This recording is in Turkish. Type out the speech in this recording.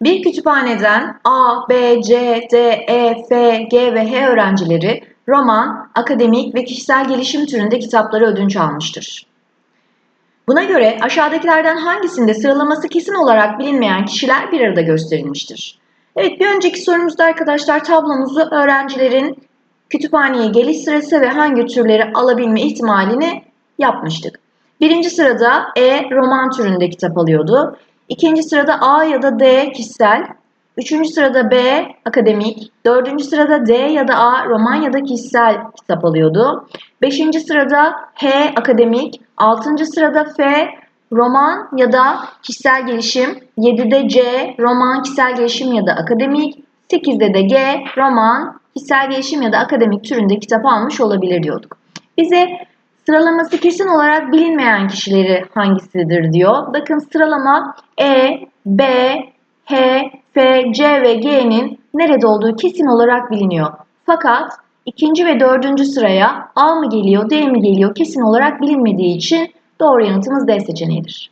Bir kütüphaneden A, B, C, D, E, F, G ve H öğrencileri roman, akademik ve kişisel gelişim türünde kitapları ödünç almıştır. Buna göre aşağıdakilerden hangisinde sıralaması kesin olarak bilinmeyen kişiler bir arada gösterilmiştir? Evet bir önceki sorumuzda arkadaşlar tablomuzu öğrencilerin kütüphaneye geliş sırası ve hangi türleri alabilme ihtimalini yapmıştık. Birinci sırada E roman türünde kitap alıyordu. İkinci sırada A ya da D kişisel. Üçüncü sırada B akademik. Dördüncü sırada D ya da A roman ya da kişisel kitap alıyordu. Beşinci sırada H akademik. Altıncı sırada F roman ya da kişisel gelişim. Yedide C roman, kişisel gelişim ya da akademik. Sekizde de G roman, kişisel gelişim ya da akademik türünde kitap almış olabilir diyorduk. Bize sıralaması kesin olarak bilinmeyen kişileri hangisidir diyor. Bakın sıralama E, B, H, F, C ve G'nin nerede olduğu kesin olarak biliniyor. Fakat ikinci ve dördüncü sıraya A mı geliyor, D mi geliyor kesin olarak bilinmediği için doğru yanıtımız D seçeneğidir.